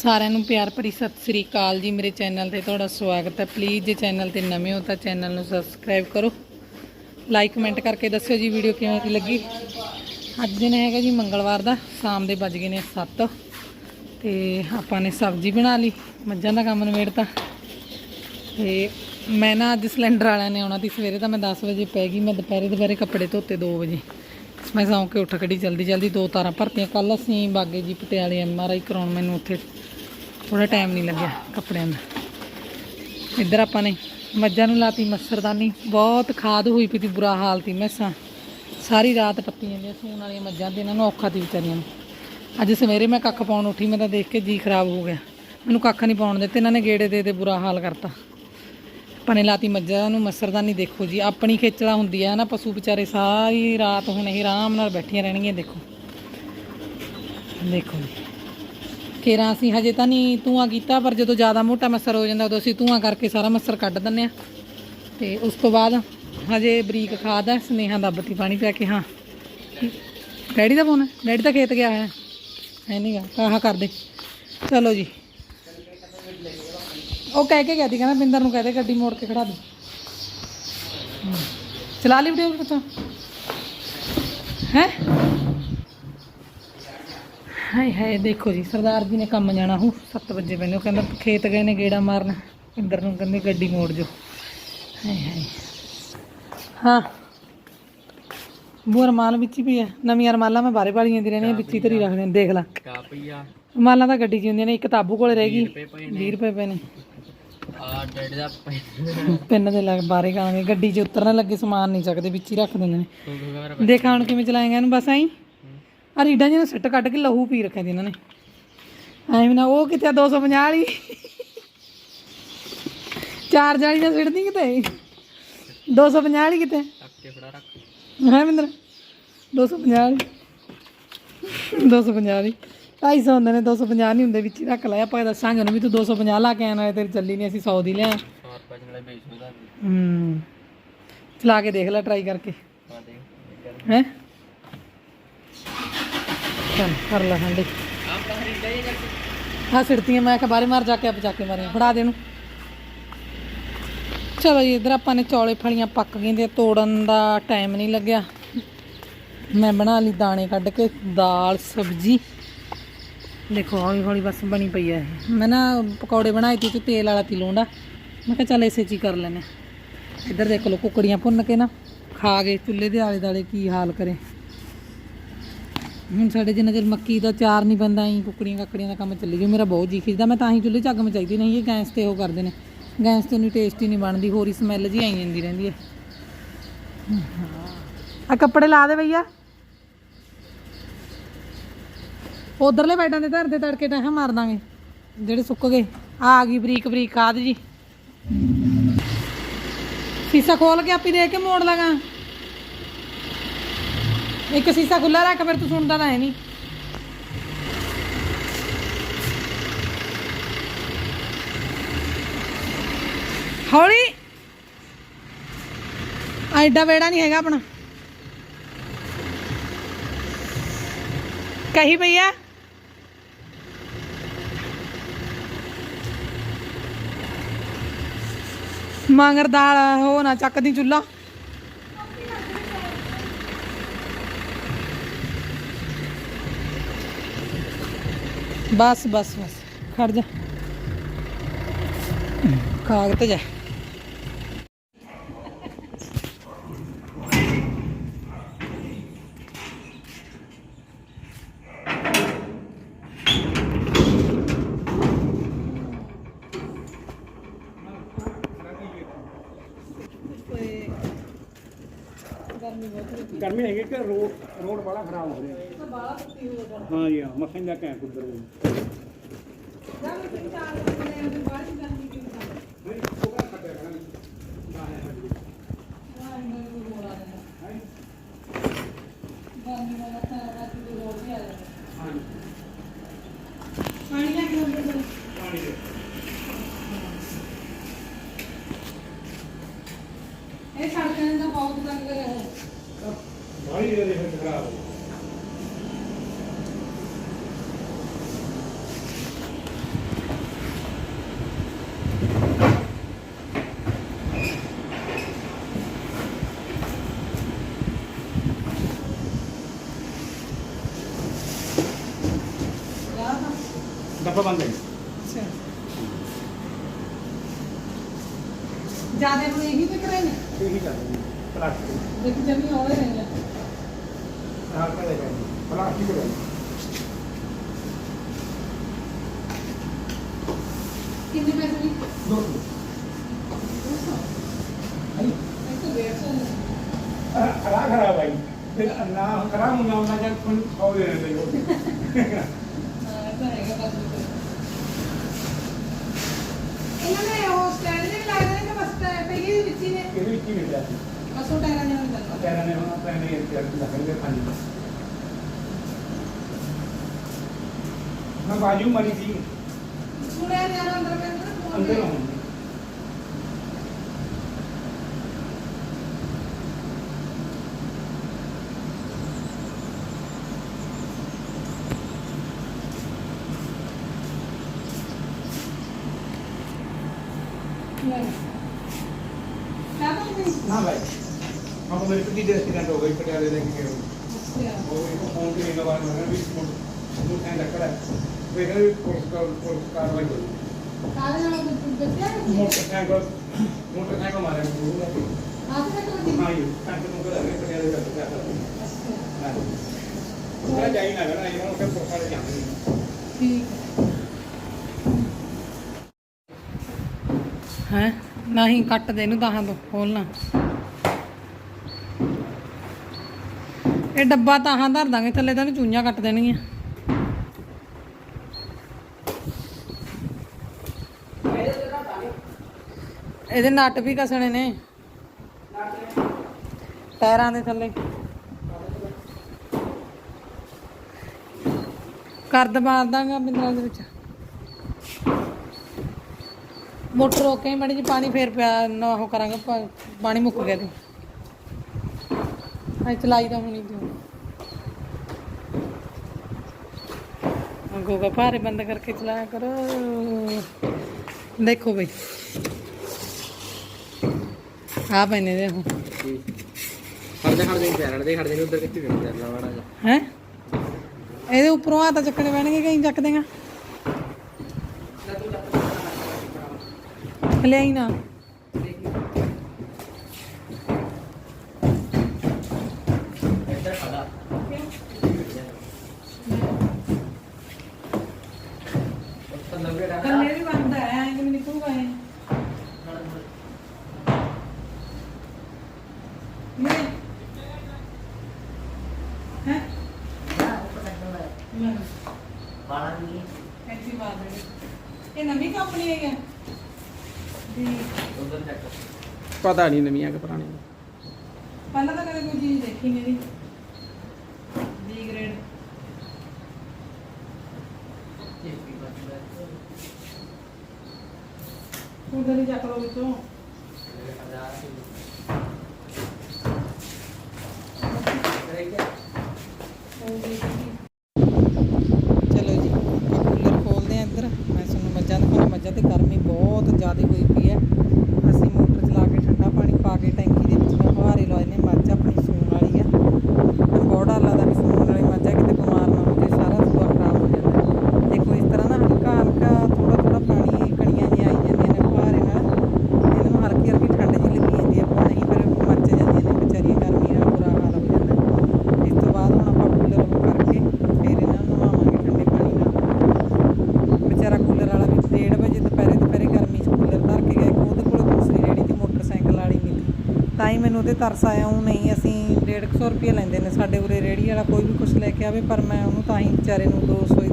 ਸਾਰਿਆਂ ਨੂੰ ਪਿਆਰ ਭਰੀ ਸਤਿ ਸ੍ਰੀ ਅਕਾਲ ਜੀ। ਮੇਰੇ ਚੈਨਲ ਤੇ ਤੁਹਾਡਾ ਸਵਾਗਤ ਹੈ। ਪਲੀਜ਼ ਜੇ ਚੈਨਲ ਤੇ ਨਵੇਂ ਹੋ ਤਾਂ ਚੈਨਲ ਨੂੰ ਸਬਸਕ੍ਰਾਈਬ ਕਰੋ। ਲਾਈਕ ਕਮੈਂਟ ਕਰਕੇ ਦੱਸਿਓ ਜੀ ਵੀਡੀਓ ਕਿਵੇਂ ਦੀ ਲੱਗੀ। ਅੱਜ ਦਿਨ ਹੈਗਾ ਜੀ ਮੰਗਲਵਾਰ ਦਾ। ਸ਼ਾਮ ਦੇ ਵੱਜ ਗਏ ਨੇ 7 ਤੇ ਆਪਾਂ ਨੇ ਸਬਜ਼ੀ ਬਣਾ ਲਈ। ਮੱਝਾਂ ਦਾ ਕੰਮ ਨਵੇੜਤਾ ਤੇ ਮੈਂ ਨਾ ਅੱਜ ਸਿਲੰਡਰ ਵਾਲਿਆਂ ਨੇ ਆਉਣਾ ਸੀ ਸਵੇਰੇ ਤਾਂ ਮੈਂ 10 ਵਜੇ ਪੈ ਗਈ। ਮੈਂ ਦੁਪਹਿਰੇ ਦੁਪਹਿਰੇ ਕੱਪੜੇ ਧੋਤੇ 2 ਵਜੇ। ਮੈਂ ਸੌਂ ਕੇ ਉੱਠ ਖੜੀ ਜਲਦੀ ਜਲਦੀ ਦੋ ਤਾਰਾਂ ਭਰਤੀਆਂ। ਕੱਲ ਅਸੀਂ ਬਾਗੇ ਜੀ ਪਟਿਆਲੇ ਐੱਮ ਆਰ ਆਈ ਕਰਾਉਣ। ਮੈਨੂੰ ਉੱਥੇ ਥੋੜਾ ਟਾਈਮ ਨਹੀਂ ਲੱਗਿਆ ਕੱਪੜਿਆਂ ਦਾ। ਇੱਧਰ ਆਪਾਂ ਨੇ ਮੱਝਾਂ ਨੂੰ ਲਾਤੀ ਮੱਸਰਦਾਨੀ। ਬਹੁਤ ਖਾਦ ਹੋਈ ਪਈ ਤੀ ਬੁਰਾ ਹਾਲ ਤੀ ਮੈਸਾਂ। ਸਾਰੀ ਰਾਤ ਪੱਤੀ ਜਾਂਦੀਆਂ, ਸੂਣ ਵਾਲੀਆਂ ਮੱਝਾਂ ਤੇ ਇਹਨਾਂ ਨੂੰ ਔਖਾ ਤੀ ਵਿਚਾਰੀਆਂ ਨੂੰ। ਅੱਜ ਸਵੇਰੇ ਮੈਂ ਕੱਖ ਪਾਉਣ ਉੱਠੀ ਮੈਂ ਤਾਂ ਦੇਖ ਕੇ ਜੀ ਖਰਾਬ ਹੋ ਗਿਆ। ਮੈਨੂੰ ਕੱਖ ਨਹੀਂ ਪਾਉਣ ਦਿੱਤੇ, ਇਹਨਾਂ ਨੇ ਗੇੜੇ ਦੇ ਦੇ ਬੁਰਾ ਹਾਲ ਕਰਤਾ। ਪਨੇ ਲਾਤੀ ਮੱਝਾਂ ਨੂੰ ਮੱਸਰਦਾਨੀ, ਦੇਖੋ ਜੀ, ਆਪਣੀ ਖੇਚਲਾ ਹੁੰਦੀ ਹੈ ਨਾ, ਪਸ਼ੂ ਵਿਚਾਰੇ ਸਾਰੀ ਰਾਤ ਹੁਣ ਇਹ ਆਰਾਮ ਨਾਲ ਬੈਠੀਆਂ ਰਹਿਣਗੀਆਂ, ਦੇਖੋ। ਦੇਖੋ ਜੀ। ਕੇਰਾ ਅਸੀਂ ਹਜੇ ਤਾਂ ਨਹੀਂ ਧੂਆਂ ਕੀਤਾ, ਪਰ ਜਦੋਂ ਜ਼ਿਆਦਾ ਮੋਟਾ ਮੱਸਰ ਹੋ ਜਾਂਦਾ ਉਦੋਂ ਅਸੀਂ ਧੂਆਂ ਕਰਕੇ ਸਾਰਾ ਮੱਸਰ ਕੱਢ ਦਿੰਦੇ ਆ ਤੇ ਉਸ ਤੋਂ ਬਾਅਦ ਹਜੇ ਬਰੀਕ ਖਾਦ ਹੈ, ਸਨੇਹਾ ਦਾ ਬੱਤੀ ਪਾਣੀ ਪਿਆ ਕੇ, ਹਾਂ। ਡੈਡੀ ਦਾ ਫੋਨ ਡੈਡੀ ਦਾ ਖੇਤ ਗਿਆ ਹੋਇਆ ਹੈ। ਹੈ ਨਹੀਂਗਾ ਆਹ ਕਰਦੇ ਚਲੋ ਜੀ। ਉਹ ਕਹਿ ਕੇ ਗਿਆ ਸੀ, ਕਹਿੰਦਾ ਬਿੰਦਰ ਨੂੰ ਕਹਦੇ ਗੱਡੀ ਮੋੜ ਕੇ ਖੜਾ ਦੇ। ਚਲਾ ਲਈ ਵੀਡੀਓ ਕਿਥੋਂ ਹੈ? ਹਾਏ ਹਾਏ ਦੇਖੋ ਜੀ ਸਰਦਾਰ ਜੀ ਨੇ ਕੰਮ ਜਾਣਾ ਹੂੰ 7 ਵਜੇ ਉਹ ਕਹਿੰਦਾ ਖੇਤ ਗਏ ਨੇ ਗੇੜਾ ਮਾਰਨ ਇੰਦਰ ਨੂੰ ਕਹਿੰਦੇ ਗੱਡੀ ਮੋੜ ਜੋ ਹਾਏ ਹਾਏ। ਹਾਂ। ਬੂਰ ਰਮਾਲ ਵਿੱਚ ਹੀ ਹੈ ਨਵੀਆਂ ਰਮਾਲਾਂ ਮੈਂ ਬਾਰੇ ਵਾਲੀਆਂ ਦੀ ਰਹਿਣੀਆਂ ਵਿੱਚ ਹੀ ਧਰੀ ਰੱਖਦੇ ਨੇ ਦੇਖ ਲੈ। ਕਾਪੀਆ ਰਮਾਲਾਂ ਤਾਂ ਗੱਡੀ 'ਚ ਹੁੰਦੀਆਂ ਨੇ ਇੱਕ ਤਾਬੂ ਕੋਲੇ ਰਹਿ ਗਈ 20 ਰੁਪਏ ਪਏ ਨੇ। ਆ ਡੈਡ ਦਾ ਪਿੰਨ। ਦੇ ਲੱਗ ਬਾਰੇ ਗੱਡੀ 'ਚ ਉਤਰਨ ਲੱਗੇ ਸਮਾਨ ਨਹੀਂ ਚੱਕਦੇ ਵਿੱਚ ਹੀ ਰੱਖ ਦਿੰਦੇ ਨੇ। ਦੇਖਾਂ ਹੁਣ ਕਿਵੇਂ ਚਲਾਏਗਾ ਇਹਨੂੰ ਬਸ ਆਈ ਆ ਰੀਡਾਂ ਜਿਹਨਾਂ ਸਿੱਟ ਕੱਟ ਕੇ ਲਹੂ ਪੀ ਰੱਖਿਆ ਦੀ ਇਹਨਾਂ ਨੇ। ਐਵੇਂ ਨਾ ਉਹ ਕਿਤੇ 250 ਵਾਲੀ? ਚਾਰ ਜਾਲੀ ਨਾ ਸਿੱਟਦੀ ਕਿਤੇ? 250 ਵਾਲੀ ਕਿਤੇ ਟੱਕੇ ਫੜਾ ਰੱਖ ਹੈ ਮਿੰਦਰ 250 ਵਾਲੀ 250 ਵਾਲੀ। 250 ਹੁੰਦੇ 250 ਨਹੀਂ ਹੁੰਦੇ ਵਿੱਚ ਹੀ ਰੱਖ ਲਿਆ। ਆਪਾਂ ਦੱਸਾਂਗੇ ਉਹਨੂੰ ਵੀ ਤੂੰ 250 ਲਾ ਕੇ ਆਣਾ ਹੈ ਚੱਲੀ ਨਹੀਂ ਅਸੀਂ 100 ਦੀ ਲਿਆ 100 ਹੂੰ। ਚਲਾ ਕੇ ਦੇਖ ਲੈ ਟਰਾਈ ਕਰਕੇ। ਹੈ? ਚੱਲ ਕਰ ਲੈ ਹਾਂਡੀ ਆ ਸਿੜਤੀਆਂ ਮੈਂ ਕਿਹਾ ਬਾਰੇ ਮਾਰ, ਜਾ ਕੇ ਆਪ ਕੇ ਮਾਰੀਆਂ। ਫੜਾ ਦੇ ਨੂੰ ਚਲੋ ਜੀ, ਇਧਰ ਆਪਾਂ ਨੇ ਚੌਲੇ ਫਲੀਆਂ ਪੱਕ ਗਈਆਂ ਤੇ ਤੋੜਨ ਦਾ ਟਾਈਮ ਨਹੀਂ ਲੱਗਿਆ। ਮੈਂ ਬਣਾ ਲਈ ਦਾਣੇ ਕੱਢ ਕੇ, ਦਾਲ, ਸਬਜੀ। ਦੇਖੋ, ਹੌਲੀ ਹੌਲੀ ਬਸ ਬਣੀ ਪਈ ਹੈ ਮੈਂ ਨਾ ਪਕੌੜੇ ਬਣਾਏ ਤੇ ਤੇਲ ਵਾਲਾ ਤੀ ਲੋਂਡਾ। ਮੈਂ ਕਿਹਾ ਚੱਲ ਇਸੇ ਚੀ ਕਰ ਲੈਨੇ ਇੱਧਰ ਦੇਖ ਲਓ, ਕੁਕੜੀਆਂ ਭੁੰਨ ਕੇ ਨਾ ਖਾ ਗਏ। ਚੁੱਲ੍ਹੇ ਦੇ ਆਲੇ ਦਾਲੇ ਕੀ ਹਾਲ ਕਰੇ। ਹੁਣ ਸਾਡੇ ਜਿੰਨਾ ਚਿਰ ਮੱਕੀ ਦਾ ਚਾਰ ਨਹੀਂ ਬੰਦਾ ਹੀ ਕੁਕੜੀਆਂ ਕਾਕੜੀਆਂ ਦਾ ਕੰਮ ਚੱਲੀ ਜੋ ਮੇਰਾ ਬਹੁਤ ਜੀ ਖਿੱਚਦਾ, ਮੈਂ ਤਾਂ ਹੀ ਚੁੱਲ੍ਹੇ 'ਚ ਅੱਗ ਮਚਾਈਦੀ ਨਹੀਂ, ਇਹ ਗੈਸ ਤੇ ਉਹ ਕਰਦੇ ਨੇ। ਗੈਸ ਤੇ ਨਹੀਂ ਟੇਸਟੀ ਨਹੀਂ ਬਣਦੀ, ਹੋਰ ਹੀ ਸਮੈਲ ਜੀ ਆਈ ਜਾਂਦੀ ਰਹਿੰਦੀ ਹੈ। ਆ ਕੱਪੜੇ ਲਾ ਦੇ ਭਈਆ ਉਧਰਲੇ ਬੈਡਾਂ ਦੇ ਧਰ ਦੇ ਤੜਕੇ ਟਾਹਾਂ ਮਾਰ ਦਾਂਗੇ, ਜਿਹੜੇ ਸੁੱਕ ਗਏ। ਆ ਗਈ ਬਰੀਕ ਬਰੀਕ ਖਾਦ ਜੀ। ਸੀਸਾ ਖੋਲ ਕੇ ਆਪੀ ਦੇ ਕੇ ਮੋੜ ਲਗਾ। ਇੱਕ ਸੀਸਾ ਖੁੱਲਾ ਰੱਖ, ਫਿਰ ਤੂੰ ਸੁਣਦਾ ਤਾਂ ਹੈ ਨਹੀਂ। ਹੌਲੀ। ਐਡਾ ਵੇੜਾ ਨਹੀਂ ਹੈਗਾ ਆਪਣਾ। ਕਹੀ ਭਈਆ ਮੰਗਰ ਦਾਲ ਹੋ ਨਾ ਚੱਕਦੀ ਚੁੱਲਾ बस बस बस। खड़ जा। खाग तो जा। गर्मी है रोड रोड बड़ा खराब हो रहा है। ਬਾਹਲਾ ਹਾਂ ਜੀ ਹਾਂ ਮਸਾਂ ਦਾ ਕੈਂਪ ਉੱਧਰ ਨੂੰ ਜਾਂ ਮੈਂ ਤਿੰਨ ਚਾਰ ਦਿਨ ਦੇ ਬਾਅਦ ਹੀ ਜਾਂਦੀ ਕਿਉਂ ਨਹੀਂ ਉਹ ਕਾ ਖੱਟਿਆ ਕਰਾਂ ਬਾਹਰ ਹੈ ਹਾਂ ਇਹਨਾਂ ਨੂੰ। ਬੋਲਾ ਦੇਣਾ ਹੈ ਬੰਦ ਵਾਲਾ ਸਾਰਾ ਰਾਤ ਦੀ ਰੋਟੀ ਆ ਜਾਂਦੀ। ਹਾਂ ਪਾਣੀ ਲੈ ਕੇ ਆਉਂਦੇ ਬੰਦ ਹੈ ਜ਼ਿਆਦਾ ਨੂੰ ਇਹੀ ਤੇ ਕਰੇ ਨੇ? ਇਹੀ ਦਿੰਦੇ ਪਲਾਸਟਿਕ ਦੇਖ ਜਮੀ ਹੋਏ ਨੇ ਨਾਲ ਕਰ ਪਲਾਸਟਿਕ ਦੇ। ਕਿੰਨੇ ਪੈਸੇ ਦੀ ਦੋ ਆਈ ਇੱਕ ਤਾਂ ਡੇਢ ਸੌ ਨੇ। ਖਰਾ ਖਰਾ ਭਾਈ ਤੇ ਨਾ ਖਰਾ ਮੁੰਨਾ ਉਹਨਾਂ ਜਾਂ ਕੋਈ ਸੌ ਦੇ ਦਿੰਦੇ ਹਾਂ ਇਹ ਤਾਂ ਹੈਗਾ ਬਸ ਇਹਨਾਂ ਨੇ ਉਹ ਸਟੈਂਡ ਦੇ ਵੀ ਲਾਏ ਨੇ ਕਿ ਬਸ ਪਈ ਹੀ ਵਿੱਚ ਨੇ ਹੀ ਮਿਲਿਆ ਸੀ? ਬਸ ਉਹ ਟਾਇਰਾਂ ਨਾਲ ਚੱਲਦਾ ਕਹਿਣਾ ਨੇ ਹੁਣ ਆਪਣੇ ਨੇ ਲੱਗਣਗੇ ਪੰਜ ਮੈਂ ਬਾਜੂ ਮਰੀ ਸੀ। ਸੁਣਿਆ ਨੇ ਅੰਦਰ ਮੈਂ ਅੰਦਰ ਆਉਂ हाँ भाई। हाँ मेरे को टीचर एक्सीडेंट हो गई पटियाले लेके गए अच्छा। वो इनको तो फ़ोन के लेने वाले मैंने भी फ़ोन फ़ोन रखा है। वे कह रहे पुलिस का पुलिस कार्रवाई होगी कार्रवाई तो मोटरसाइकिल मोटरसाइकिल मारे आपने तो हाँ ये कांटे मुंगे लगे पटियाले का अच्छा। मैं जाई ना ना ये मुझे पुलिस वाले जाने ठीक है। हैं? ਨਹੀਂ ਕੱਟ ਦੇ, ਇਹਨੂੰ ਦਹਾਂ ਤੋਂ ਖੋਲਣਾ ਇਹ ਡੱਬਾ ਤਾਹਾਂ ਧਰ ਦਾਂਗੇ, ਥੱਲੇ ਤਾਂ ਇਹਨੂੰ ਚੂਈਆਂ ਕੱਟ ਦੇਣਗੀਆਂ ਇਹਦੇ ਨਟ ਵੀ ਕਸਣੇ ਨੇ। ਟਾਇਰਾਂ ਦੇ ਥੱਲੇ। ਕਰਦ ਮਾਰ ਦਾਂਗਾ ਬਿੰਦਰਾ ਦੇ ਵਿੱਚ। ਮੋਟਰ ਰੋਕ ਕੇ ਮੜੀ ਜੀ ਪਾਣੀ ਫੇਰ ਪਿਆ ਨਾ ਉਹ ਕਰਾਂਗੇ ਪਾ- ਪਾਣੀ ਮੁੱਕ ਗਿਆ ਤੇ। ਐ ਚਲਾਈ ਦਾ ਹੁਣੀ ਤੂੰ ਗੋਗਾ ਭਾਰੇ ਬੰਦ ਕਰਕੇ ਚਲਾਇਆ ਕਰੋ। ਦੇਖੋ ਬਈ। ਆ ਪੈਨੇ ਦੇ ਹੁਣ ਖੜਦੇ ਖੜਦੇ ਪੈਰਣ ਦੇ ਖੜਦੇ ਨੇ ਉਧਰ ਕਿੱਥੇ ਚੱਲਣਾ ਵਾੜਾ ਜਾ ਹੈ? ਇਹਦੇ ਉੱਪਰੋਂ ਆ ਤਾਂ ਚੱਕਣੇ ਪੈਣਗੇ ਕਹੀਂ ਚੱਕ ਦੇਗਾ خلينا ਪਤਾ ਨਹੀਂ ਨਵੀਆਂ ਕਿ ਪੁਰਾਣੀਆਂ। ਪਹਿਲਾਂ ਤਾਂ ਕਦੇ ਕੋਈ ਚੀਜ਼ ਦੇਖੀ ਨਹੀਂ ਦੀ ਬੀ ਗ੍ਰੇਡ ਚੇਪੀ ਬੱਚਦਾ ਉਧਰ ਹੀ ਚੱਕ ਲਓ ਵਿੱਚੋਂ। ਚਲੋ ਜੀ ਆਪਾਂ ਕੂਲਰ ਖੋਲਦੇ ਆ ਇੱਧਰ ਮੈਂ ਤੁਹਾਨੂੰ ਮੱਝਾਂ ਦਿਖਾਉਣਾ ਮੱਝਾਂ ਤੇ ਗਰਮੀ ਬਹੁਤ ਜ਼ਿਆਦਾ ਹੋਈ ਪਈ ਹੈ ਅਸੀਂ ਮੋਟਰ ਚਲਾ ਕੇ ਠੰਡਾ ਪਾਣੀ ਪਾ ਕੇ ਟੈਂਕੀ ਦੇ ਵਿੱਚ ਮੈਂ ਫੁਹਾਰੇ ਲਾਏ ਨੇ ਮੱਝ ਆਪਣੀ ਸੂਣ ਵਾਲੀ ਆ ਮੈਨੂੰ ਬਹੁਤ ਡਰ ਲੱਗਦਾ ਵੀ ਸੂਣ ਵਾਲੀ ਮੱਝ ਆ ਕਿਤੇ ਬਿਮਾਰ ਨਾ ਹੋ ਜਾਏ ਸਾਰਾ ਸੂਆ ਖਰਾਬ ਹੋ ਜਾਂਦਾ ਹੈ। ਦੇਖੋ ਇਸ ਤਰ੍ਹਾਂ ਨਾ ਹਲਕਾ ਹਲਕਾ ਥੋੜਾ ਥੋੜਾ ਪਾਣੀ ਕਣੀਆਂ ਜਿਹੀਆਂ ਆਈ ਜਾਂਦੀਆਂ ਨੇ ਫੁਹਾਰੇ ਨਾਲ ਇਹਨਾਂ ਨੂੰ ਹਲਕੀ ਹਲਕੀ ਠੰਡ ਜਿਹੀ ਲੱਗੀ ਜਾਂਦੀ ਹੈ ਆਪਾਂ ਨਹੀਂ ਫਿਰ ਮੱਚ ਜਾਂਦੀਆਂ ਨੇ ਵਿਚਾਰੀਆਂ ਗਰਮੀ ਨਾਲ ਬੁਰਾ ਹਾਲ ਹੋ ਜਾਂਦਾ ਹੈ। ਇਸ ਤੋਂ ਬਾਅਦ ਹੁਣ ਆਪਾਂ ਕੂਲਰ ਉਹ ਕਰਕੇ ਫਿਰ ਇਹਨਾਂ ਨੂੰ ਨਵਾਵਾਂਗੇ ਠੰਡੇ ਪਾਣੀ ਨਾਲ ਵਿਚਾਰਾ ਕੂਲਰ ਵਾਲਾ ਵੀ 1:30 ਵਜੇ ਦੁਪਹਿਰੇ ਦੁਪਹਿਰੇ ਗਰਮੀ 'ਚ ਕੂਲਰ ਧਰ ਕੇ ਗਿਆ ਉਹਦੇ ਕੋਲ ਦੂਸਰੀ ਰੇੜੀ ਦੀ ਮੋਟਰਸਾਈਕਲ ਵਾਲੀ ਮਿਲੀ ਤਾਂ ਤਰਸ ਆਇਆ ਉਹ ਨਹੀਂ, ਅਸੀਂ 150 ਰੁਪਏ ਲੈਂਦੇ ਨੇ ਸਾਡੇ ਉਰੇ ਰੇੜੀ ਵਾਲਾ ਕੋਈ ਵੀ ਕੁਝ ਲੈ ਕੇ ਆਵੇ, ਪਰ ਮੈਂ ਉਹਨੂੰ ਤਾਂ ਹੀ ਵਿਚਾਰੇ ਨੂੰ 200 ਹੀ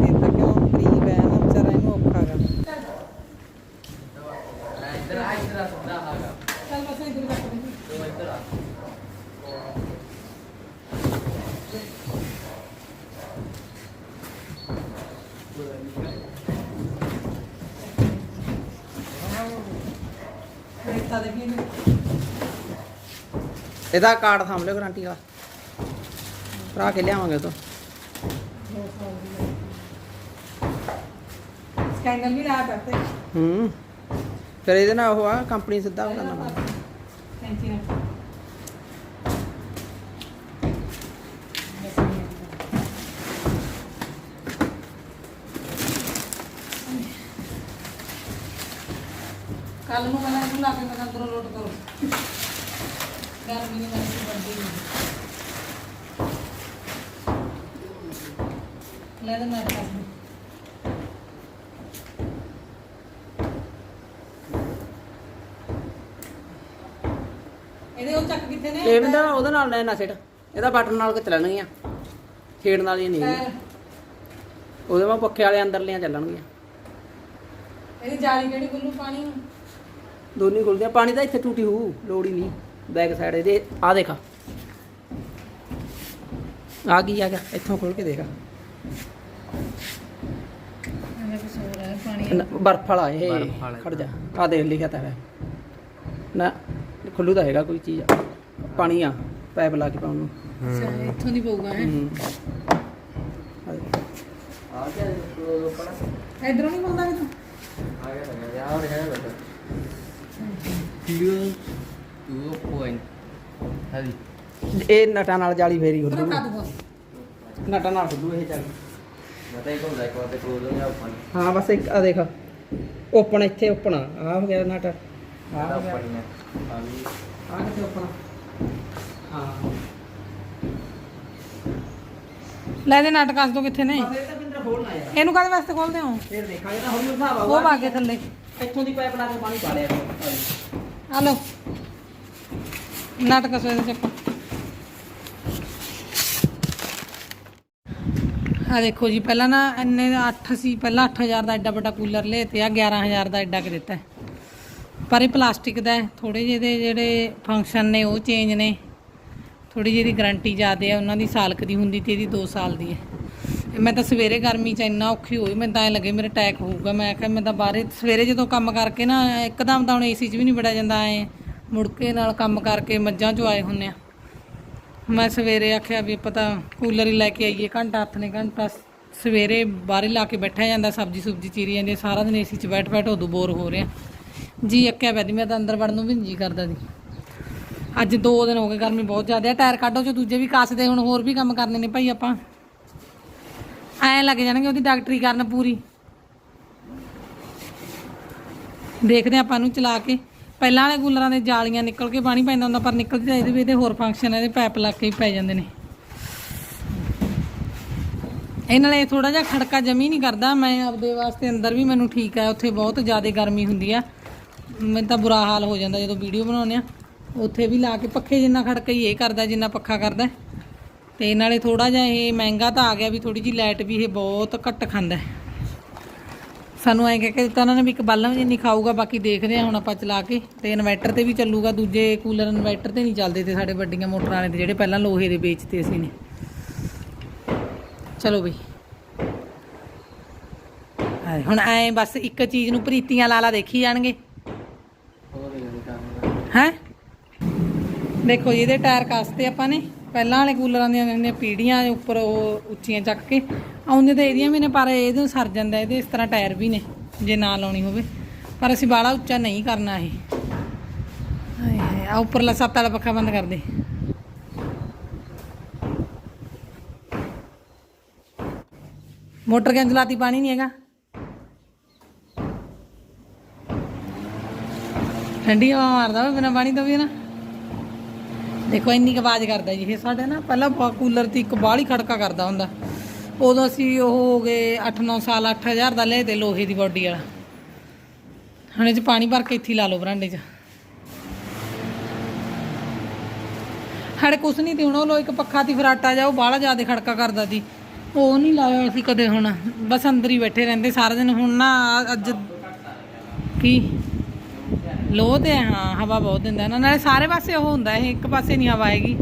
ਇਹਦਾ ਕਾਰਡ ਥਾਮ ਲਿਓ ਗਾਰੰਟੀ ਵਾਲਾ। ਭਰਾ ਕੇ ਲਿਆਵਾਂਗੇ ਤੋਂ। ਸਕੈਨਰ ਵੀ ਲਾ ਕਰਤੇ ਹੂੰ। ਫਿਰ ਇਹਦੇ ਨਾਲ ਉਹ ਆ ਕੰਪਨੀ ਕੱਲ ਨੂੰ ਕਹਿੰਦਾ ਕੇ ਮੈਂ ਅੰਦਰੋਂ ਲੋਟ ਕਰੋ। ਗਰਮੀ ਲੈ ਦੇ ਮੈਂ ਕਰ ਦੂੰ ਇਹਦੇ ਉਹ ਚੱਕ ਕਿੱਥੇ ਨੇ ਇਹ ਵੀ ਤਾਂ ਉਹਦੇ ਨਾਲ ਲੈਣਾ ਸੇਟ ਇਹਦਾ ਬਟਨ ਨਾਲ ਕਿ ਚੱਲਣਗੀਆਂ ਛੇੜਨ ਵਾਲੀਆਂ ਨਹੀਂ। ਉਹਦੇ ਮਾ ਪੱਖੇ ਵਾਲੇ ਅੰਦਰਲੀਆਂ ਚੱਲਣਗੀਆਂ। ਇਹਦੀ ਜਾਲੀ ਕਿਹੜੀ ਗੁੱਲੂ ਪਾਣੀ ਨੂੰ? ਦੋਨੀ ਖੁੱਲਦੀਆਂ। ਪਾਣੀ ਤਾਂ ਇੱਥੇ ਟੂਟੀ ਹੋਊ ਲੋੜ ਹੀ ਨਹੀਂ। ਬੈਕ ਸਾਈਡ ਇਹਦੇ ਆ ਦੇਖ। ਆ ਗਈ ਆ ਗਿਆ? ਇੱਥੋਂ ਖੋਲ ਕੇ ਦੇਖ। ਹੈ ਬਰਫ ਵਾਲਾ ਇਹ ਬਰਫ਼ ਵਾਲਾ। ਖੜ ਜਾ। ਆ ਦੇਖ ਲਿਖਿਆ ਤਾਂ ਹੈ। ਨਾ ਖੁੱਲੂ ਤਾਂ ਹੈਗਾ ਕੋਈ ਚੀਜ਼ ਆ। ਪਾਣੀ ਆ ਪਾਈਪ ਲਾ ਕੇ ਪਾਉਣ ਨੂੰ। ਇੱਥੋਂ ਦੀ ਪਊਗਾ ਹੈ? ਹੂੰ। ਆ ਗਿਆ ਪੜਾ ਇਧਰੋਂ ਨਹੀਂ ਪਾਉਂਦਾ ਆ ਗਿਆ ਆ ਗਿਆ ਆ ਰਿਹਾ ਬੇਟਾ ਫਿਊਲ 2.0 ਹੈਵੀ ਇਹ ਨਟਾਂ ਨਾਲ ਜਾਲੀ ਫੇਰੀ ਖੁੱਲੂ ਕਾ ਦੂਗਾ ਨਟਾਂ ਨਾਲ ਖੁੱਲੂ ਇਹ ਜਾਲੀ ਮੈਂ ਤਾਂ ਇਹ ਕੋਲ ਲੈ ਕੇ ਕੋਲ ਹੋ ਗਿਆ ਪਾਣੀ ਹਾਂ ਬਸ ਇੱਕ ਆ ਦੇਖ। ਓਪਨ ਇੱਥੇ ਓਪਨ। ਆ ਆਹ ਹੋ ਗਿਆ ਨਟ। ਆ ਹੋ ਗਿਆ। ਆ ਵੀ ਆ ਕਿੱਥੇ ਓਪਨ ਹਾਂ। ਲੈ ਦੇ ਨਾਟਕ ਕੱਸ ਦੋ ਕਿੱਥੇ ਨੇ। ਬਸ ਇਹ ਤਾਂ ਬਿੰਦਰ ਖੋਲਣਾ ਯਾਰ ਇਹਨੂੰ ਕਾਹਦੇ ਵਾਸਤੇ ਖੋਲਦੇ ਹੋ? ਫਿਰ ਦੇਖਾਂਗੇ ਤਾਂ ਹੌਲੀ ਹਿਸਾਬ ਉਹ ਆਊਗਾ ਪਾ ਕੇ ਥੱਲੇ। ਇੱਥੋਂ ਦੀ ਪਾਈਪ ਲਾ ਕੇ ਪਾਣੀ ਪਾ ਲਿਆ ਆ ਲਓ। ਨਾਟਕ ਸੋ ਇਹਦੇ ਆ ਦੇਖੋ ਜੀ, ਪਹਿਲਾਂ ਨਾ ਇੰਨੇ 8 ਸੀ, ਪਹਿਲਾਂ 8000 ਦਾ ਐਡਾ ਵੱਡਾ ਕੂਲਰ ਲਏ ਤੇ ਆ 11000 ਦਾ ਐਡਾ ਕਿ ਦਿੱਤਾ ਪਰ ਇਹ ਪਲਾਸਟਿਕ ਦਾ ਹੈ ਥੋੜੇ ਜਿਹੇ ਦੇ ਜਿਹੜੇ ਫੰਕਸ਼ਨ ਨੇ, ਉਹ ਚੇਂਜ ਨੇ। ਥੋੜੀ ਜਿਹੀ ਦੀ ਗਾਰੰਟੀ ਜ਼ਿਆਦੇ ਆ ਉਹਨਾਂ ਦੀ ਸਾਲਕ ਦੀ ਹੁੰਦੀ ਤੇ ਇਹਦੀ 2 ਸਾਲ ਦੀ ਹੈ। ਮੈਂ ਤਾਂ ਸਵੇਰੇ ਗਰਮੀ ਚ ਇੰਨਾ ਔਖੀ ਹੋਈ, ਮੈਨੂੰ ਤਾਂ ਐ ਲੱਗੇ ਮੇਰੇ ਅਟੈਕ ਹੋਊਗਾ। ਮੈਂ ਕਿਹਾ ਮੈਂ ਤਾਂ ਬਾਹਰੇ, ਸਵੇਰੇ ਜਦੋਂ ਕੰਮ ਕਰਕੇ ਨਾ, ਇੱਕਦਮ ਤਾਂ ਹੁਣ ਏਸੀ 'ਚ ਵੀ ਨਹੀਂ ਵੜਿਆ ਜਾਂਦਾ ਐ। ਮੁੜਕੇ ਨਾਲ ਕੰਮ ਕਰਕੇ ਮੱਝਾਂ 'ਚੋਂ ਆਏ ਹੁੰਨੇ ਆ। ਮੈਂ ਸਵੇਰੇ ਆਖਿਆ ਵੀ ਪਤਾ ਕੂਲਰ ਹੀ ਲੈ ਕੇ ਆਈਏ, ਘੰਟਾ ਹੱਥ ਨੇ ਘੰਟਾ। ਸਵੇਰੇ ਬਾਹਰੇ ਲਾ ਕੇ ਬੈਠਿਆ ਜਾਂਦਾ, ਸਬਜ਼ੀ ਸੁਬਜੀ ਚੀਰੀ ਜਾਂਦੀ ਸਾਰਾ ਦਿਨ ਏਸੀ 'ਚ ਬੈਠ ਬੈਠ ਉਦੋਂ ਬੋਰ ਹੋ ਰਿਹਾ। ਜੀ ਅੱਕਿਆ ਪੈਦੀ ਮੈਂ ਤਾਂ ਅੰਦਰ ਵੜਨ ਨੂੰ ਵੀ ਨਹੀਂ ਜੀ ਕਰਦਾ ਦੀ ਅੱਜ 2 ਦਿਨ ਹੋ ਗਏ ਗਰਮੀ ਬਹੁਤ ਜ਼ਿਆਦਾ ਹੈ ਟਾਇਰ ਕੱਢੋ ਚ ਦੂਜੇ ਵੀ ਕੱਸਦੇ, ਹੁਣ ਹੋਰ ਵੀ ਕੰਮ ਕਰਨੇ ਨੇ ਭਾਈ ਆਪਾਂ। ਐਂ ਲੱਗ ਜਾਣਗੇ ਉਹਦੀ ਡਾਕਟਰੀ ਕਰਨ ਪੂਰੀ। ਦੇਖਦੇ ਹਾਂ ਆਪਾਂ ਨੂੰ ਚਲਾ ਕੇ। ਪਹਿਲਾਂ ਵਾਲੇ ਕੂਲਰਾਂ ਦੇ ਜਾਲੀਆਂ ਨਿਕਲ ਕੇ ਪਾਣੀ ਪੈਂਦਾ ਹੁੰਦਾ, ਪਰ ਨਿਕਲਦੀ ਤਾਂ ਇਹਦੇ ਵੀ ਇਹਦੇ ਹੋਰ ਫੰਕਸ਼ਨ ਇਹਦੇ ਪਾਈਪ ਲੱਗ ਕੇ ਹੀ ਪੈ ਜਾਂਦੇ ਨੇ। ਇਹ ਨਾਲੇ ਥੋੜਾ ਜਿਹਾ ਖੜਕਾ ਜਮੀ ਨਹੀਂ ਕਰਦਾ, ਮੈਂ ਆਪਦੇ ਵਾਸਤੇ ਅੰਦਰ ਵੀ ਮੈਨੂੰ ਠੀਕ ਹੈ ਉੱਥੇ ਬਹੁਤ ਜ਼ਿਆਦਾ ਗਰਮੀ ਹੁੰਦੀ ਆ। ਮੈਨੂੰ ਤਾਂ ਬੁਰਾ ਹਾਲ ਹੋ ਜਾਂਦਾ ਜਦੋਂ ਵੀਡੀਓ ਬਣਾਉਂਦੇ ਆ। ਉੱਥੇ ਵੀ ਲਾ ਕੇ ਪੱਖੇ ਜਿੰਨਾ ਖੜਕਾ ਹੀ ਇਹ ਕਰਦਾ, ਜਿੰਨਾ ਪੱਖਾ ਕਰਦਾ। ਤੇ ਨਾਲੇ ਥੋੜਾ ਜਿਹਾ ਇਹ ਮਹਿੰਗਾ ਤਾਂ ਆ ਗਿਆ ਵੀ ਥੋੜੀ ਜੀ ਲਾਈਟ ਵੀ ਇਹ ਬਹੁਤ ਘੱਟ ਖਾਂਦਾ। ਸਾਨੂੰ ਐਂ ਕਹਿ ਕੇ ਦਿੱਤਾ ਉਹਨਾਂ ਨੇ ਵੀ ਇੱਕ ਬਾਲਮ ਜਿੰਨੀ ਖਾਊਗਾ, ਬਾਕੀ ਦੇਖਦੇ ਆ ਹੁਣ ਆਪਾਂ ਚਲਾ ਕੇ। ਤੇ ਇਨਵਰਟਰ ਤੇ ਵੀ ਚੱਲੂਗਾ, ਦੂਜੇ ਕੂਲਰ ਇਨਵਰਟਰ ਤੇ ਨਹੀਂ ਚੱਲਦੇ ਤੇ ਸਾਡੇ ਵੱਡੀਆਂ ਮੋਟਰਾਂ ਵਾਲੇ ਤੇ ਜਿਹੜੇ ਪਹਿਲਾਂ ਲੋਹੇ ਦੇ ਵੇਚਤੇ ਅਸੀਂ ਨੇ। ਚਲੋ ਬਈ। ਹੁਣ ਐ ਬਸ ਇੱਕ ਚੀਜ਼ ਨੂੰ ਪ੍ਰੀਤੀਆਂ ਲਾਲਾ ਦੇਖੀ ਜਾਣਗੇ। ਉਹ ਹੈ? ਦੇਖੋ ਜੀ, ਇਹਦੇ ਟਾਇਰ ਕਾਸਤੇ ਆਪਾਂ ਨੇ। ਪਹਿਲਾਂ ਵਾਲੇ ਕੂਲਰਾਂ ਦੀਆਂ ਜਿਹੜੀਆਂ ਪੀੜੀਆਂ ਉੱਪਰ ਉਹ ਉੱਚੀਆਂ ਚੱਕ ਕੇ ਆਉਂਦੇ ਤਾਂ ਇਹਦੀਆਂ ਵੀ ਨੇ, ਪਰ ਇਹਦੇ ਸਰ ਜਾਂਦਾ, ਇਹਦੇ ਇਸ ਤਰ੍ਹਾਂ ਟਾਇਰ ਵੀ ਨੇ, ਜੇ ਨਾ ਲਾਉਣੀ ਹੋਵੇ। ਪਰ ਅਸੀਂ ਬਾਹਲਾ ਉੱਚਾ ਨਹੀਂ ਕਰਨਾ ਇਹ। ਹਾਏ ਹਾਏ ਆ ਉੱਪਰਲਾ ਸੱਤ ਵਾਲਾ ਪੱਖਾ ਬੰਦ ਕਰ ਦੇ। ਮੋਟਰ ਕਿਉਂ ਚਲਾਤੀ, ਪਾਣੀ ਨਹੀਂ ਹੈਗਾ? ਠੰਡੀ ਹਵਾ ਮਾਰਦਾ ਵਾ ਬਿਨਾ ਪਾਣੀ ਤੋਂ ਵੀ ਨਾ। ਦੇਖੋ ਇੰਨੀ ਕੁ ਆਵਾਜ਼ ਕਰਦਾ ਜੀ। ਇਹ ਸਾਡੇ ਨਾ ਪਹਿਲਾਂ ਕੂਲਰ ਤੇ ਇੱਕ ਬਾਹਲੀ ਖੜਕਾ ਕਰਦਾ ਹੁੰਦਾ। ਉਦੋਂ ਅਸੀਂ ਉਹ ਹੋ ਗਏ 8-9 ਸਾਲ 8000 ਦਾ ਲਏ ਤੇ ਲੋਹੇ ਦੀ ਬੋਡੀ ਵਾਲਾ। ਹੁਣ ਇਹ ਚ ਪਾਣੀ ਭਰ ਕੇ ਇੱਥੇ ਲਾ ਲਓ ਬਰਾਂਡੇ 'ਚ। ਸਾਡੇ ਕੁਛ ਨਹੀਂ ਤੇ ਹੁਣ ਉਹ ਲੋ ਇੱਕ ਪੱਖਾ ਦੀ ਫਰਾਟਾ ਜਾ ਉਹ ਬਾਹਲਾ ਜ਼ਿਆਦਾ ਖੜਕਾ ਕਰਦਾ ਸੀ। ਉਹ ਨਹੀਂ ਲਾਇਆ ਅਸੀਂ ਕਦੇ ਹੁਣ। ਬਸ ਅੰਦਰ ਹੀ ਬੈਠੇ ਰਹਿੰਦੇ ਸਾਰਾ ਦਿਨ। ਹੁਣ ਨਾ ਅੱਜ ਕੀ? ਲੋ ਤੇ ਹੈ, ਹਾਂ ਹਵਾ ਬਹੁਤ ਦਿੰਦਾ। ਨਾ ਨਾਲੇ ਸਾਰੇ ਪਾਸੇ ਉਹ ਹੁੰਦਾ ਇਹ ਇੱਕ ਪਾਸੇ ਨਹੀਂ ਹਵਾ ਆਏਗੀ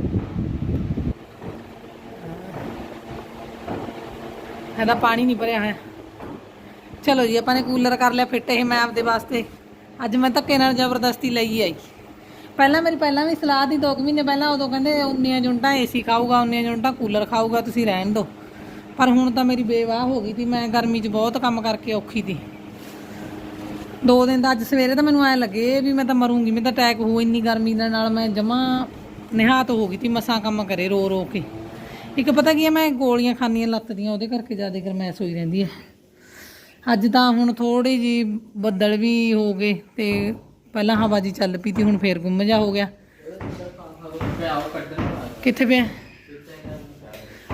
ਇਹਦਾ ਪਾਣੀ ਨਹੀਂ ਭਰਿਆ ਹੋਇਆ। ਚਲੋ ਜੀ ਆਪਾਂ ਨੇ ਕੂਲਰ ਕਰ ਲਿਆ ਫਿੱਟ ਇਹ ਮੈਂ ਆਪਦੇ ਵਾਸਤੇ। ਅੱਜ ਮੈਂ ਧੱਕੇ ਨਾਲ ਜ਼ਬਰਦਸਤੀ ਲਈ ਆਈ। ਪਹਿਲਾਂ ਮੇਰੀ ਪਹਿਲਾਂ ਵੀ ਸਲਾਹ ਦੀ 2 ਮਹੀਨੇ ਪਹਿਲਾਂ ਉਦੋਂ ਕਹਿੰਦੇ ਉਨੀਆਂ ਜੁੰਟਾਂ ਏਸੀ ਖਾਊਗਾ ਉਨੀਆਂ ਜੁੰਟਾਂ ਕੂਲਰ ਖਾਊਗਾ ਤੁਸੀਂ ਰਹਿਣ ਦਿਓ ਪਰ ਹੁਣ ਤਾਂ ਮੇਰੀ ਬੇਵਾਹ ਹੋ ਗਈ ਸੀ ਮੈਂ ਗਰਮੀ 'ਚ ਬਹੁਤ ਕੰਮ ਕਰਕੇ ਔਖੀ ਸੀ। ਦੋ ਦਿਨ ਦਾ ਅੱਜ ਸਵੇਰੇ ਤਾਂ ਮੈਨੂੰ ਐ ਲੱਗੇ ਵੀ ਮੈਂ ਤਾਂ ਮਰੂੰਗੀ, ਮੈਂ ਤਾਂ ਅਟੈਕ ਹੋ ਇੰਨੀ ਗਰਮੀ ਦੇ ਨਾਲ, ਮੈਂ ਜਮਾ ਨਿਹਾਤ ਹੋ ਗਈ ਤੀ ਮਸਾਂ ਕੰਮ ਕਰੇ ਰੋ ਰੋ ਕੇ। ਇੱਕ ਪਤਾ ਕੀ ਹੈ, ਮੈਂ ਗੋਲੀਆਂ ਖਾਣੀਆਂ ਲੱਤ ਦੀਆਂ, ਉਹਦੇ ਕਰਕੇ ਜ਼ਿਆਦਾ ਗਰਮੈਸ਼ ਹੋਈ ਰਹਿੰਦੀ ਹੈ। ਅੱਜ ਤਾਂ ਹੁਣ ਥੋੜੀ ਜੀ ਬੱਦਲ ਵੀ ਹੋ ਗਏ ਤੇ ਪਹਿਲਾਂ ਹਵਾ ਜੀ ਚੱਲ ਪਈ ਤੀ ਹੁਣ ਫੇਰ ਗੁੰਮ ਜਾ ਹੋ ਗਿਆ। ਕਿੱਥੇ ਪਿਆ?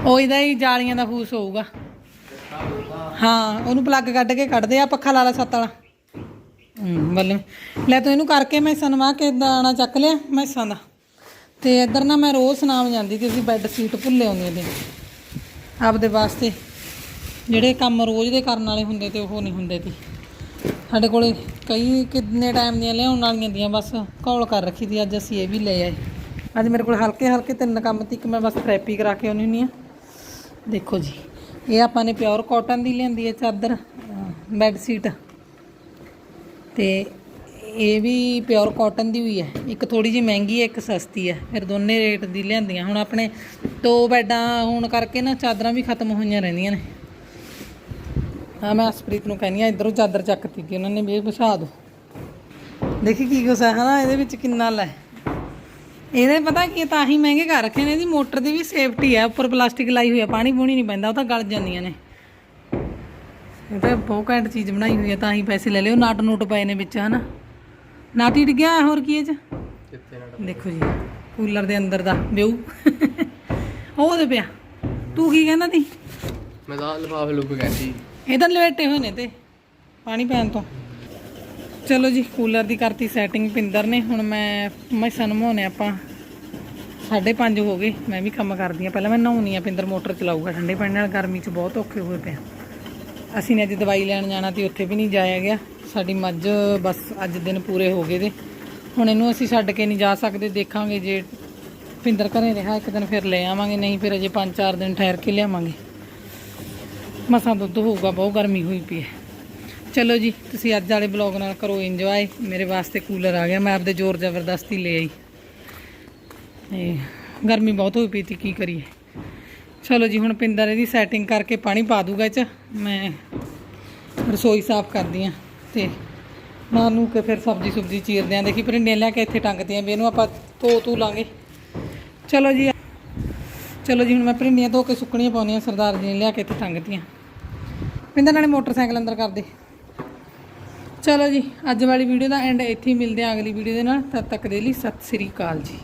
ਉਹ ਇਹਦਾ ਹੀ ਜਾਲੀਆਂ ਦਾ ਫੂਸ ਹੋਊਗਾ। ਹਾਂ, ਉਹਨੂੰ ਪਲੱਗ ਕੱਢ ਕੇ ਕੱਢਦੇ ਆ, ਪੱਖਾ ਲਾ ਲਾ ਛੱਤ ਵਾਲਾ। ਬੱਲੇ। ਲੈ ਤੂੰ ਇਹਨੂੰ ਕਰਕੇ ਮੈਂ ਸਨਵਾ ਕੇ ਦਾਣਾ ਚੱਕ ਲਿਆ ਮੈਸਾਂ ਦਾ। ਤੇ ਇੱਧਰ ਨਾ ਮੈਂ ਰੋਜ਼ ਸੁਨਾਮ ਜਾਂਦੀ ਤੇ ਅਸੀਂ ਬੈੱਡ ਸੀਟ ਭੁੱਲੇ ਆਉਂਦੇ ਨੇ ਆਪਦੇ ਵਾਸਤੇ। ਜਿਹੜੇ ਕੰਮ ਰੋਜ਼ ਦੇ ਕਰਨ ਵਾਲੇ ਹੁੰਦੇ ਤੇ ਉਹ ਨਹੀਂ ਹੁੰਦੇ ਤੀ। ਸਾਡੇ ਕੋਲੇ ਕਈ ਕਿੰਨੇ ਟਾਈਮ ਦੀਆਂ ਲਿਆਉਣ ਵਾਲੀਆਂ ਦੀਆਂ, ਬਸ ਕੌਲ ਕਰ ਰੱਖੀ ਤੀ ਅੱਜ ਅਸੀਂ ਇਹ ਵੀ ਲੈ ਆਏ। ਅੱਜ ਮੇਰੇ ਕੋਲ ਹਲਕੇ ਹਲਕੇ ਤਿੰਨ ਕੰਮ ਤੀ ਇੱਕ ਮੈਂ ਬਸ ਥੈਰੇਪੀ ਕਰਾ ਕੇ ਆਉਣੀ ਹੁੰਦੀ ਆ। ਦੇਖੋ ਜੀ, ਇਹ ਆਪਾਂ ਨੇ ਪਿਓਰ ਕਾਟਨ ਦੀ ਲਿਆਂਦੀ ਹੈ ਚਾਦਰ ਬੈੱਡ ਸੀਟ ਤੇ ਇਹ ਵੀ ਪਿਓਰ ਕਾਟਨ ਦੀ ਹੋਈ ਹੈ। ਇੱਕ ਥੋੜੀ ਜਿਹੀ ਮਹਿੰਗੀ ਹੈ, ਇੱਕ ਸਸਤੀ ਹੈ। ਫਿਰ ਦੋਨੇ ਰੇਟ ਦੀ ਲਿਆਂਦੀਆਂ। ਹੁਣ ਆਪਣੇ ਦੋ ਬੈੱਡਾਂ ਹੋਣ ਕਰਕੇ ਨਾ ਚਾਦਰਾਂ ਵੀ ਖਤਮ ਹੋਈਆਂ ਰਹਿੰਦੀਆਂ ਨੇ। ਹਾਂ ਮੈਂ ਅਸਪ੍ਰੀਤ ਨੂੰ ਕਹਿੰਦੀ ਆ ਇਧਰੋਂ ਚਾਦਰ ਚੱਕਤੀ ਕਿ ਉਹਨਾਂ ਨੇ ਵੀ ਇਹ ਵਿਛਾ ਦੋ। ਦੇਖੀ ਕੀ ਕੁਛ ਹੈ ਹਨਾ ਇਹਦੇ ਵਿੱਚ ਕਿੰਨਾ ਲੈ। ਇਹਦੇ ਪਤਾ ਕੀ ਤਾਂ ਹੀ ਮਹਿੰਗੇ ਕਰ ਰੱਖੇ ਨੇ। ਇਹਦੀ ਮੋਟਰ ਦੀ ਵੀ ਸੇਫਟੀ ਹੈ। ਉੱਪਰ ਪਲਾਸਟਿਕ ਲਾਈ ਹੋਈ ਹੈ, ਪਾਣੀ ਪੂਣੀ ਨਹੀਂ ਪੈਂਦਾ, ਉਹ ਤਾਂ ਗਲ ਜਾਂਦੀਆਂ ਨੇ। ਇਹ ਤਾਂ ਬਹੁਤ ਘੈਂਟ ਚੀਜ਼ ਬਣਾਈ ਹੋਈ ਹੈ ਤਾਂ ਹੀ ਪੈਸੇ ਲੈ ਲਿਓ ਨਾਟ ਨੂਟ ਪਏ ਨੇ ਵਿੱਚ ਹਨਾ? ਨਾਟੀ ਡਿੱਗਿਆ ਹੋਰ ਕੀ ਇਹ ਚ? ਕਿੱਥੇ ਦੇਖੋ ਜੀ ਕੂਲਰ ਦੇ ਅੰਦਰ ਦਾ ਵਿਊ। ਉਹ ਤੇ ਪਿਆ। ਤੂੰ ਕੀ ਕਹਿੰਦਾ ਤੀ ਮੈਂ ਤਾਂ ਲਫਾਫੇ ਲੁੱਕ ਕਹਿੰਦੀ। ਇਹ ਤਾਂ ਲਵੇਟੇ ਹੋਏ ਨੇ ਤੇ ਪਾਣੀ ਪੈਣ ਤੋਂ। ਚਲੋ ਜੀ ਕੂਲਰ ਦੀ ਕਰਤੀ ਸੈਟਿੰਗ ਪਿੰਦਰ ਨੇ। ਹੁਣ ਮੈਂ ਮੈਸਾਂ ਨਮਾਉਣੇ ਆਪਾਂ। 5:30 ਹੋ ਗਏ ਮੈਂ ਵੀ ਕੰਮ ਕਰਦੀ ਆ। ਪਹਿਲਾਂ ਮੈਂ ਨਹਾਉਣੀ ਆ ਪਿੰਦਰ ਮੋਟਰ ਚਲਾਊਗਾ। ਠੰਡੇ ਪਾਣੀ ਨਾਲ ਗਰਮੀ 'ਚ ਬਹੁਤ ਔਖੇ ਹੋਏ ਪਏ ਆ। ਅਸੀਂ ਨੇ ਅੱਜ ਦਵਾਈ ਲੈਣ ਜਾਣਾ ਤੇ ਉੱਥੇ ਵੀ ਨਹੀਂ ਜਾਇਆ ਗਿਆ। ਸਾਡੀ ਮੱਝ ਬਸ ਅੱਜ ਦਿਨ ਪੂਰੇ ਹੋ ਗਏ ਦੇ। ਹੁਣ ਇਹਨੂੰ ਅਸੀਂ ਛੱਡ ਕੇ ਨਹੀਂ ਜਾ ਸਕਦੇ, ਦੇਖਾਂਗੇ ਜੇ ਪਿੰਦਰ ਘਰੇ ਰਿਹਾ, ਇੱਕ ਦਿਨ ਫਿਰ ਲੈ ਆਵਾਂਗੇ, ਨਹੀਂ ਫਿਰ ਅਜੇ 5-4 ਦਿਨ ਠਹਿਰ ਕੇ ਲਿਆਵਾਂਗੇ। ਮਸਾਂ ਦੁੱਧ ਹੋਊਗਾ, ਬਹੁਤ ਗਰਮੀ ਹੋਈ ਪਈ ਹੈ। ਚਲੋ ਜੀ, ਤੁਸੀਂ ਅੱਜ ਵਾਲੇ ਬਲੌਗ ਨਾਲ ਕਰੋ ਇੰਜੋਏ ਮੇਰੇ ਵਾਸਤੇ ਕੂਲਰ ਆ ਗਿਆ, ਮੈਂ ਆਪਦੇ ਜ਼ੋਰ ਜ਼ਬਰਦਸਤੀ ਲੈ ਆਈ। ਤੇ ਗਰਮੀ ਬਹੁਤ ਹੋਈ ਪਈ ਤੀ ਕੀ ਕਰੀਏ? ਚਲੋ ਜੀ, ਹੁਣ ਪਿੰਦਰ ਇਹਦੀ ਸੈਟਿੰਗ ਕਰਕੇ ਪਾਣੀ ਪਾ ਦੂਗਾ ਇਹ ਚ। ਮੈਂ ਰਸੋਈ ਸਾਫ਼ ਕਰਦੀ ਆ ਤੇ ਮਾਂ ਕੇ ਫਿਰ ਸਬਜ਼ੀ ਸੁਬਜ਼ੀ ਚੀਰਦੇ ਆ ਦੇਖੀ ਭਰਿੰਡੀਆਂ ਲੈ ਕੇ ਇੱਥੇ ਟੰਗਦੀਆਂ ਵੀ ਇਹਨੂੰ ਆਪਾਂ ਧੋ ਧੂ ਲਾਂਗੇ। ਚਲੋ ਜੀ ਚਲੋ ਜੀ, ਹੁਣ ਮੈਂ ਭਰਿੰਡੀਆਂ ਧੋ ਕੇ ਸੁੱਕਣੀਆਂ ਪਾਉਣੀਆਂ ਸਰਦਾਰ ਜੀ ਨੇ ਲਿਆ ਕੇ ਇੱਥੇ ਟੰਗਤੀਆਂ। ਪਿੰਦਰ ਨਾਲੇ ਮੋਟਰਸਾਈਕਲ ਅੰਦਰ ਕਰ ਦੇ। ਚਲੋ ਜੀ, ਅੱਜ ਵਾਲੀ ਵੀਡੀਓ ਦਾ ਐਂਡ ਇੱਥੇ ਮਿਲਦੇ ਆ ਅਗਲੀ ਵੀਡੀਓ ਦੇ ਨਾਲ। ਤਦ ਤੱਕ ਦੇ ਲਈ ਸਤਿ ਸ੍ਰੀ ਅਕਾਲ ਜੀ।